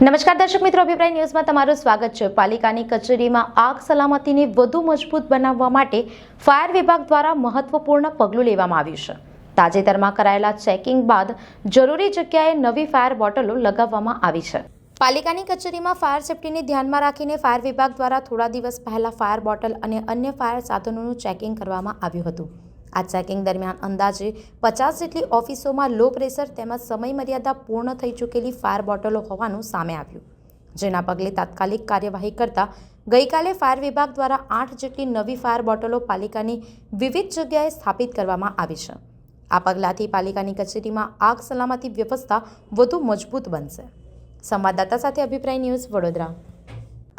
નમસ્કાર દર્શક મિત્રો, અભિપ્રાય ન્યૂઝમાં તમારું સ્વાગત છે. પાલિકાની કચેરીમાં આગ સલામતીને વધુ મજબૂત બનાવવા માટે ફાયર વિભાગ દ્વારા મહત્વપૂર્ણ પગલું લેવામાં આવ્યું છે. તાજેતરમાં કરાયેલા ચેકિંગ બાદ જરૂરી જગ્યાએ નવી ફાયર બોટલો લગાવવામાં આવી છે. પાલિકાની કચેરીમાં ફાયર સેફટીને ધ્યાનમાં રાખીને ફાયર વિભાગ દ્વારા થોડા દિવસ પહેલા ફાયર બોટલ અને અન્ય ફાયર સાધનોનું ચેકિંગ કરવામાં આવ્યું હતું. આ ચેકિંગ દરમિયાન અંદાજે પચાસ જેટલી ઓફિસોમાં લો પ્રેશર તેમજ સમય મર્યાદા પૂર્ણ થઈ ચૂકેલી ફાયર બોટલો હોવાનું સામે આવ્યું. જેના પગલે તાત્કાલિક કાર્યવાહી કરતા ગઈકાલે ફાયર વિભાગ દ્વારા આઠ જેટલી નવી ફાયર બોટલો પાલિકાની વિવિધ જગ્યાએ સ્થાપિત કરવામાં આવી છે. આ પગલાંથી પાલિકાની કચેરીમાં આગ સલામતી વ્યવસ્થા વધુ મજબૂત બનશે. સંવાદદાતા સાથે અભિપ્રાય ન્યૂઝ વડોદરા.